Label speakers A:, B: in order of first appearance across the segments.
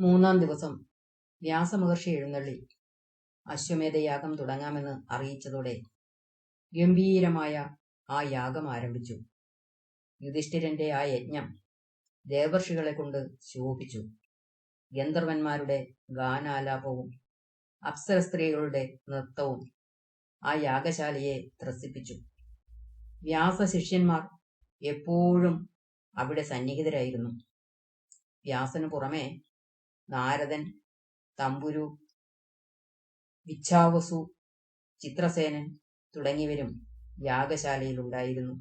A: മൂന്നാം ദിവസം വ്യാസമഹർഷി എഴുന്നള്ളി. അശ്വമേധയാഗം തുടങ്ങാമെന്ന് അറിയിച്ചതോടെ ഗംഭീരമായ ആ യാഗം ആരംഭിച്ചു. യുധിഷ്ഠിരന്റെ ആ യജ്ഞം ദേവർഷികളെ കൊണ്ട് ശോഭിച്ചു. ഗന്ധർവന്മാരുടെ ഗാനാലാപവും അപ്സര സ്ത്രീകളുടെ നൃത്തവും ആ യാഗശാലയെ ത്രസിപ്പിച്ചു. വ്യാസ ശിഷ്യന്മാർ എപ്പോഴും അവിടെ സന്നിഹിതരായിരുന്നു. വ്യാസനു പുറമെ നാരദൻ തമ്പുരു വിച്ഛാവസു ചിത്രസേനൻ തുടങ്ങിയവരും യാഗശാലയിൽ ഉണ്ടായിരുന്നു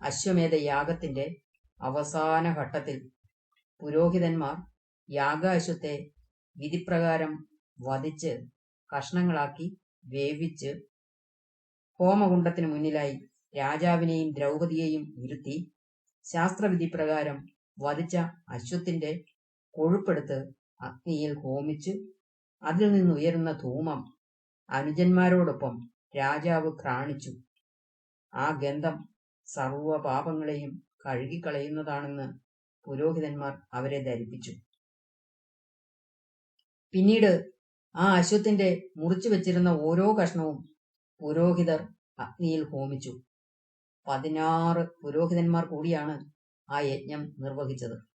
A: അശ്വമേധ യാഗത്തിന്റെ അവസാന ഘട്ടത്തിൽ പുരോഹിതന്മാർ യാഗാശ്വത്തെ വിധിപ്രകാരം വധിച്ച് കഷ്ണങ്ങളാക്കി വേവിച്ച് ഹോമകുണ്ടത്തിന് മുന്നിലായി രാജാവിനെയും ദ്രൗപതിയെയും ഇരുത്തി ശാസ്ത്രവിധി പ്രകാരം വധിച്ച അശ്വത്തിന്റെ കൊഴുപ്പെടുത്ത് അഗ്നിയിൽ ഹോമിച്ച് അതിൽ നിന്നുയരുന്ന ധൂമം അനുജന്മാരോടൊപ്പം രാജാവ് ഘ്രാണിച്ചു ആ ഗന്ധം സർവ പാപങ്ങളെയും കഴുകിക്കളയുന്നതാണെന്ന് പുരോഹിതന്മാർ അവരെ ധരിപ്പിച്ചു. പിന്നീട് ആ അശ്വത്തിന്റെ മുറിച്ചു വെച്ചിരുന്ന ഓരോ കഷ്ണവും പുരോഹിതർ അഗ്നിയിൽ ഹോമിച്ചു. പതിനാറ് പുരോഹിതന്മാർ കൂടിയാണ് ആ യജ്ഞം നിർവഹിച്ചത്.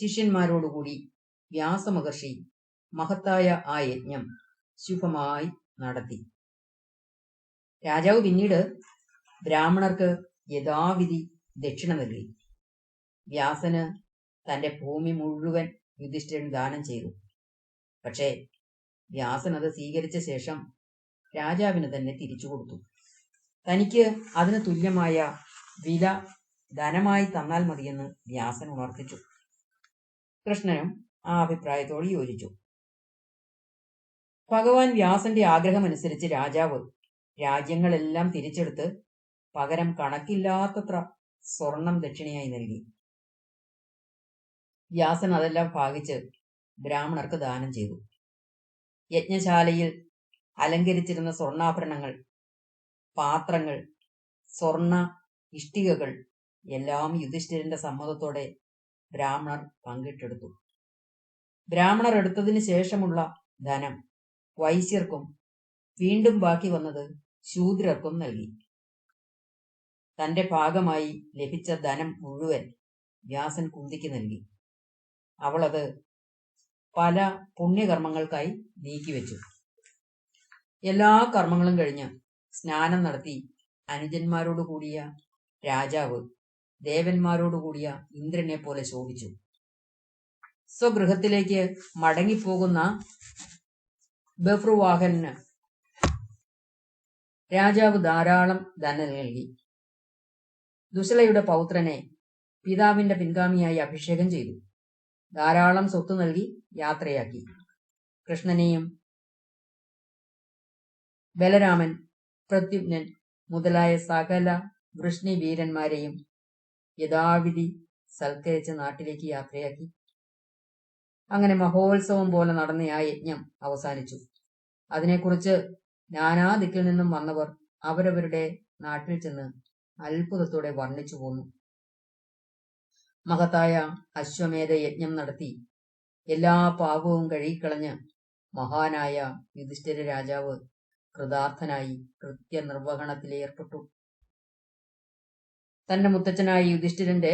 A: ശിഷ്യന്മാരോടുകൂടി വ്യാസമഹർഷി മഹത്തായ ആ യജ്ഞം ശുഭമായി നടത്തി. രാജാവ് പിന്നീട് ബ്രാഹ്മണർക്ക് യഥാവിധി ദക്ഷിണ നൽകി. വ്യാസന് തന്റെ ഭൂമി മുഴുവൻ യുധിഷ്ഠിരൻ ദാനം ചെയ്തു. പക്ഷേ വ്യാസൻ അത് സ്വീകരിച്ച ശേഷം രാജാവിന് തന്നെ തിരിച്ചു കൊടുത്തു. തനിക്ക് അതിന് തുല്യമായ വില ധനമായി തന്നാൽ മതിയെന്ന് വ്യാസൻ ഉണർത്തിച്ചു. കൃഷ്ണനും ആ അഭിപ്രായത്തോട് യോജിച്ചു. ഭഗവാൻ വ്യാസന്റെ ആഗ്രഹമനുസരിച്ച് രാജാവ് രാജ്യങ്ങളെല്ലാം തിരിച്ചെടുത്ത് പകരം കണക്കില്ലാത്തത്ര സ്വർണം ദക്ഷിണയായി നൽകി. വ്യാസൻ അതെല്ലാം ഭാഗിച്ച് ബ്രാഹ്മണർക്ക് ദാനം ചെയ്തു. യജ്ഞശാലയിൽ അലങ്കരിച്ചിരുന്ന സ്വർണാഭരണങ്ങൾ പാത്രങ്ങൾ സ്വർണ ഇഷ്ടികകൾ എല്ലാം യുധിഷ്ഠിരന്റെ സമ്മതത്തോടെ ബ്രാഹ്മണർ പങ്കിട്ടെടുത്തു. ബ്രാഹ്മണർ എടുത്തതിന് ശേഷമുള്ള ധനം വൈശ്യർക്കും വീണ്ടും ബാക്കി വന്നത് ശൂദ്രർക്കും നൽകി. തന്റെ ഭാഗമായി ലഭിച്ച ധനം മുഴുവൻ വ്യാസൻ കുന്തിക്ക് നൽകി. അവളത് പല പുണ്യകർമ്മങ്ങൾക്കായി നീക്കിവെച്ചു എല്ലാ കർമ്മങ്ങളും കഴിഞ്ഞ് സ്നാനം നടത്തി അനുജന്മാരോട് കൂടിയ രാജാവ് ദേവന്മാരോട് കൂടിയ ഇന്ദ്രനെ പോലെ ശോഭിച്ചു. സ്വഗൃഹത്തിലേക്ക് മടങ്ങിപ്പോകുന്ന ബഫ്രുവാഹന് രാജാവ് ധാരാളം ധനം നൽകി. ദുശലയുടെ പൗത്രനെ പിതാവിന്റെ പിൻഗാമിയായി അഭിഷേകം ചെയ്തു. ധാരാളം സ്വത്ത് നൽകി യാത്രയാക്കി. കൃഷ്ണനെയും ബലരാമൻ പ്രത്യുപ്നൻ മുതലായ സകല വൃഷ്ണി വീരന്മാരെയും യഥാവിധി സൽക്കരിച്ച് നാട്ടിലേക്ക് യാത്രയാക്കി. അങ്ങനെ മഹോത്സവം പോലെ നടന്ന ആ യജ്ഞം അവസാനിച്ചു. അതിനെക്കുറിച്ച് നാനാ ദിക്കിൽ നിന്നും വന്നവർ അവരവരുടെ നാട്ടിൽ ചെന്ന് അത്ഭുതത്തോടെ വർണിച്ചു പോന്നു. മഹത്തായ അശ്വമേധ യജ്ഞം നടത്തി എല്ലാ പാപവും കഴുകിക്കളഞ്ഞ് മഹാനായ യുധിഷ്ഠിര രാജാവ് കൃതാർത്ഥനായി കൃത്യനിർവഹണത്തിൽ ഏർപ്പെട്ടു തന്റെ മുത്തച്ഛനായ യുധിഷ്ഠിരന്റെ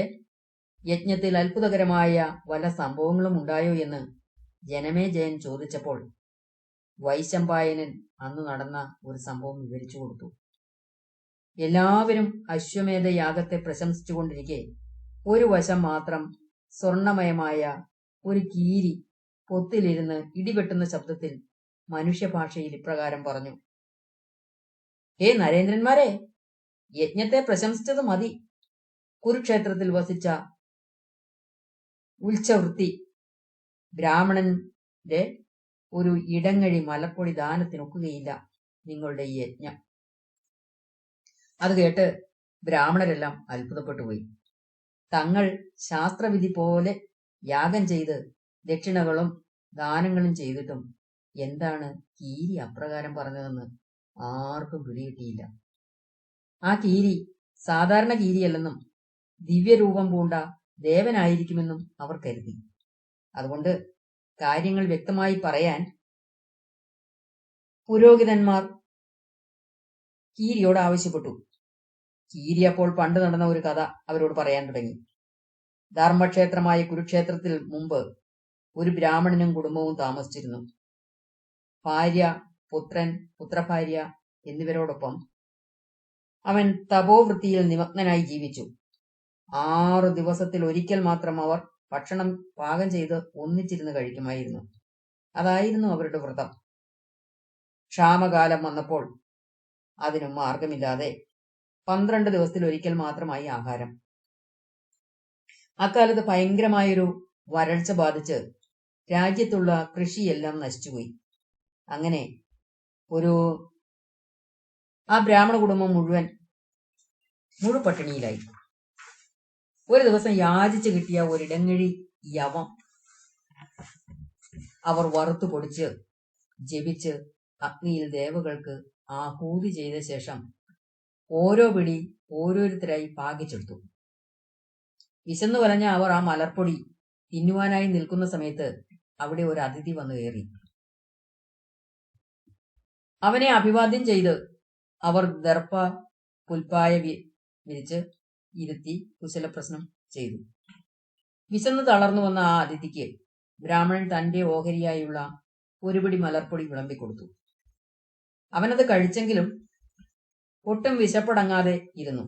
A: യജ്ഞത്തിൽ അത്ഭുതകരമായ വല്ല സംഭവങ്ങളും ഉണ്ടായോ എന്ന് ജനമേ ജയൻ ചോദിച്ചപ്പോൾ വൈശമ്പായനൻ അന്ന് നടന്ന ഒരു സംഭവം വിവരിച്ചു കൊടുത്തു. എല്ലാവരും അശ്വമേധ യാഗത്തെ പ്രശംസിച്ചുകൊണ്ടിരിക്കെ ഒരു വശം മാത്രം സ്വർണമയമായ ഒരു കീരി പൊത്തിലിരുന്ന് ഇടിവെട്ടുന്ന ശബ്ദത്തിൽ മനുഷ്യഭാഷയിൽ ഇപ്രകാരം പറഞ്ഞു ഹേ നരേന്ദ്രന്മാരെ യജ്ഞത്തെ പ്രശംസിച്ചത് മതി. കുരുക്ഷേത്രത്തിൽ വസിച്ച ഉത്സവൃത്തി ബ്രാഹ്മണന്റെ ഒരു ഇടങ്ങഴി മലപ്പൊടി ദാനത്തിനൊക്കുകയില്ല നിങ്ങളുടെ ഈ യജ്ഞം. അത് കേട്ട് ബ്രാഹ്മണരെല്ലാം അത്ഭുതപ്പെട്ടു പോയി തങ്ങൾ ശാസ്ത്രവിധി പോലെ യാഗം ചെയ്ത് ദക്ഷിണകളും ദാനങ്ങളും ചെയ്തിട്ടും എന്താണ് കീരി അപ്രകാരം പറഞ്ഞതെന്ന് ആർക്കും പിടികിട്ടിയില്ല. ആ കീരി സാധാരണ കീരിയല്ലെന്നും ദിവ്യരൂപം പൂണ്ട ദേവനായിരിക്കുമെന്നും അവർ കരുതി. അതുകൊണ്ട് കാര്യങ്ങൾ വ്യക്തമായി പറയാൻ പുരോഹിതന്മാർ കീരിയോട് ആവശ്യപ്പെട്ടു. കീരി അപ്പോൾ പണ്ട് നടന്ന ഒരു കഥ അവരോട് പറയാൻ തുടങ്ങി. ധർമ്മക്ഷേത്രമായ കുരുക്ഷേത്രത്തിൽ മുമ്പ് ഒരു ബ്രാഹ്മണനും കുടുംബവും താമസിച്ചിരുന്നു. ഭാര്യ പുത്രൻ പുത്രഭാര്യ എന്നിവരോടൊപ്പം അവൻ തപോവൃത്തിയിൽ നിമഗ്നനായി ജീവിച്ചു. ആറു ദിവസത്തിൽ ഒരിക്കൽ മാത്രം അവർ ഭക്ഷണം പാകം ചെയ്ത് ഒന്നിച്ചിരുന്ന് കഴിക്കുമായിരുന്നു. അതായിരുന്നു അവരുടെ വ്രതം. ക്ഷാമകാലം വന്നപ്പോൾ അതിനും മാർഗമില്ലാതെ പന്ത്രണ്ട് ദിവസത്തിൽ ഒരിക്കൽ മാത്രമായി ആഹാരം. അക്കാലത്ത് ഭയങ്കരമായൊരു വരൾച്ച ബാധിച്ച് രാജ്യത്തുള്ള കൃഷിയെല്ലാം നശിച്ചുപോയി. അങ്ങനെ ഒരു ആ ബ്രാഹ്മണ കുടുംബം മുഴുവൻ മുഴുപട്ടിണിയിലായി ഒരു ദിവസം യാചിച്ചു കിട്ടിയ ഒരിടങ്ങഴി യവം അവർ വറുത്തു പൊടിച്ച് ജപിച്ച് അഗ്നിയിൽ ദേവകൾക്ക് ആഹൂതി ചെയ്ത ശേഷം ഓരോ പിടി ഓരോരുത്തരായി പാകിച്ചെടുത്തു. വിശന്നു വലഞ്ഞ അവർ ആ മലർപ്പൊടി തിന്നുവാനായി നിൽക്കുന്ന സമയത്ത് അവിടെ ഒരു അതിഥി വന്നു കയറി. അവനെ അഭിവാദ്യം ചെയ്ത് അവർ ദർപ്പ പുൽപ്പായ വിരിച്ച് ഇരുത്തി കുശലപ്രശ്നം ചെയ്തു. വിശന്ന് തളർന്നു വന്ന ആ അതിഥിക്ക് ബ്രാഹ്മണൻ തന്റെ ഓഹരിയായുള്ള ഒരുപിടി മലർപ്പൊടി വിളമ്പിക്കൊടുത്തു. അവനത് കഴിച്ചെങ്കിലും ഒട്ടും വിശപ്പടങ്ങാതെ ഇരുന്നു.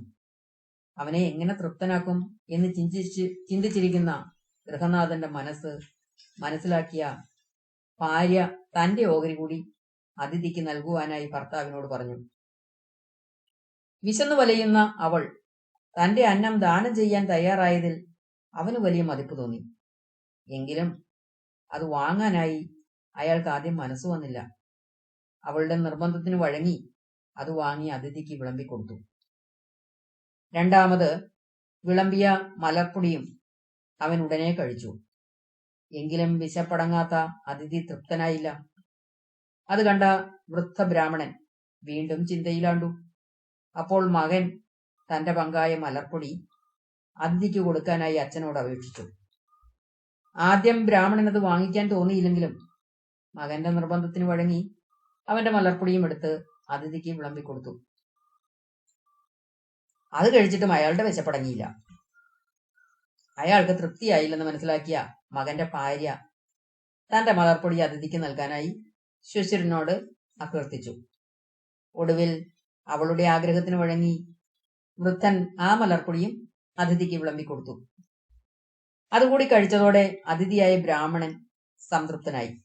A: അവനെ എങ്ങനെ തൃപ്തനാക്കും എന്ന് ചിന്തിച്ച് ചിന്തിച്ചിരിക്കുന്ന ഗൃഹനാഥന്റെ മനസ്സ് മനസ്സിലാക്കിയ ഭാര്യ തന്റെ ഓഹരി കൂടി അതിഥിക്ക് നൽകുവാനായി ഭർത്താവിനോട് പറഞ്ഞു. വിശന്നു വലയുന്ന അവൾ തന്റെ അന്നം ദാനം ചെയ്യാൻ തയ്യാറായതിൽ അവന് വലിയ മതിപ്പ് തോന്നി. എങ്കിലും അത് വാങ്ങാനായി അയാൾക്ക് ആദ്യം മനസ്സ് വന്നില്ല. അവളുടെ നിർബന്ധത്തിന് വഴങ്ങി അത് വാങ്ങി അതിഥിക്ക് വിളമ്പിക്കൊടുത്തു രണ്ടാമത് വിളമ്പിയ മലർപ്പൊടിയും അവൻ ഉടനെ കഴിച്ചു. എങ്കിലും വിശപ്പടങ്ങാത്ത അതിഥി തൃപ്തനായില്ല. അത് കണ്ട വൃദ്ധ ബ്രാഹ്മണൻ വീണ്ടും ചിന്തയിലാണ്ടു. അപ്പോൾ മകൻ തന്റെ പങ്കായ മലർപ്പൊടി അതിഥിക്ക് കൊടുക്കാനായി അച്ഛനോട് അപേക്ഷിച്ചു. ആദ്യം ബ്രാഹ്മണൻ അത് വാങ്ങിക്കാൻ തോന്നിയില്ലെങ്കിലും മകന്റെ നിർബന്ധത്തിന് വഴങ്ങി അവന്റെ മലർപ്പൊടിയും എടുത്ത് അതിഥിക്ക് വിളമ്പിക്കൊടുത്തു. അത് കഴിച്ചിട്ടും അയാളുടെ വിശപ്പടങ്ങിയില്ല. അയാൾക്ക് തൃപ്തിയായില്ലെന്ന് മനസ്സിലാക്കിയ മകന്റെ ഭാര്യ തന്റെ മലർപ്പൊടി അതിഥിക്ക് നൽകാനായി ശുശിരനോട് അഭ്യർത്ഥിച്ചു. ഒടുവിൽ അവളുടെ ആഗ്രഹത്തിന് വഴങ്ങി വൃദ്ധൻ ആ മലർപ്പൊടിയും അതിഥിക്ക് വിളമ്പിക്കൊടുത്തു. അതുകൂടി കഴിച്ചതോടെ അതിഥിയായ ബ്രാഹ്മണൻ സംതൃപ്തനായി.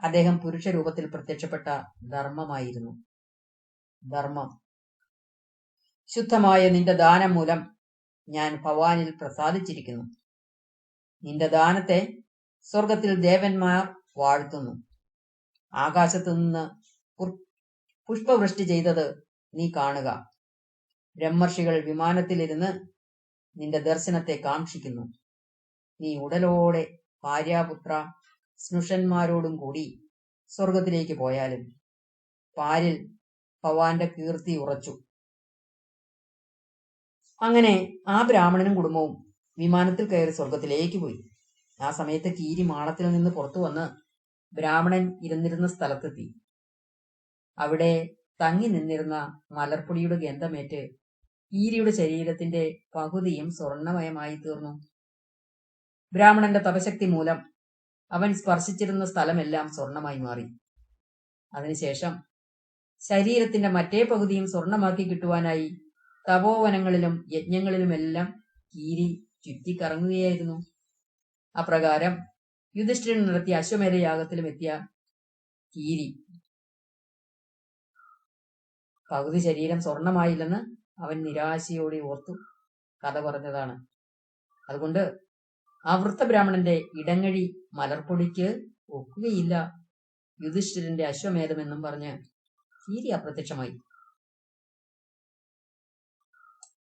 A: അദ്ദേഹം പുരുഷരൂപത്തിൽ പ്രത്യക്ഷപ്പെട്ട ധർമ്മമായിരുന്നു. ധർമ്മം. ശുദ്ധമായ നിന്റെ ദാനം മൂലം ഞാൻ ഭവാനിൽ പ്രസാദിച്ചിരിക്കുന്നു. നിന്റെ ദാനത്തെ സ്വർഗത്തിൽ ദേവന്മാർ വാഴ്ത്തുന്നു. ആകാശത്തു നിന്ന് പുഷ്പവൃഷ്ടി ചെയ്തത് നീ കാണുക. ബ്രഹ്മർഷികൾ വിമാനത്തിലിരുന്ന് നിന്റെ ദർശനത്തെ കാക്ഷിക്കുന്നു. നീ ഉടലോടെ ഭാര്യാപുത്ര സ്നുഷന്മാരോടും കൂടി സ്വർഗത്തിലേക്ക് പോയാലും പാരിൽ ഭവാന്റെ കീർത്തി ഉറച്ചു. അങ്ങനെ ആ ബ്രാഹ്മണനും കുടുംബവും വിമാനത്തിൽ കയറി സ്വർഗത്തിലേക്ക് പോയി. ആ സമയത്ത് കീരി മാളത്തിൽ നിന്ന് പുറത്തു വന്ന് ബ്രാഹ്മണൻ ഇരുന്നിരുന്ന സ്ഥലത്തെത്തി. അവിടെ തങ്ങി നിന്നിരുന്ന മലർപ്പൊടിയുടെ ഗന്ധമേറ്റ് കീരിയുടെ ശരീരത്തിന്റെ പകുതിയും സ്വർണമയമായി തീർന്നു ബ്രാഹ്മണന്റെ തപശക്തി മൂലം അവൻ സ്പർശിച്ചിരുന്ന സ്ഥലമെല്ലാം സ്വർണമായി മാറി. അതിനുശേഷം ശരീരത്തിന്റെ മറ്റേ പകുതിയും സ്വർണമാക്കി കിട്ടുവാനായി തപോവനങ്ങളിലും യജ്ഞങ്ങളിലുമെല്ലാം കീരി ചുറ്റിക്കറങ്ങുകയായിരുന്നു. അപ്രകാരം യുധിഷ്ഠിരൻ നടത്തിയ അശ്വമേധയാഗത്തിലും എത്തിയ കീരി പകുതി ശരീരം സ്വർണമായില്ലെന്ന് അവൻ നിരാശയോടെ ഓർത്തു. കഥ പറഞ്ഞതാണ്. അതുകൊണ്ട് ആ വൃത്തബ്രാഹ്മണന്റെ ഇടങ്ങഴി മലർപ്പൊടിക്ക് ഒക്കുകയില്ല. യുധിഷ്ഠിരന്റെ അശ്വമേധമെന്നും പറഞ്ഞ് തീരെ അപ്രത്യക്ഷമായി.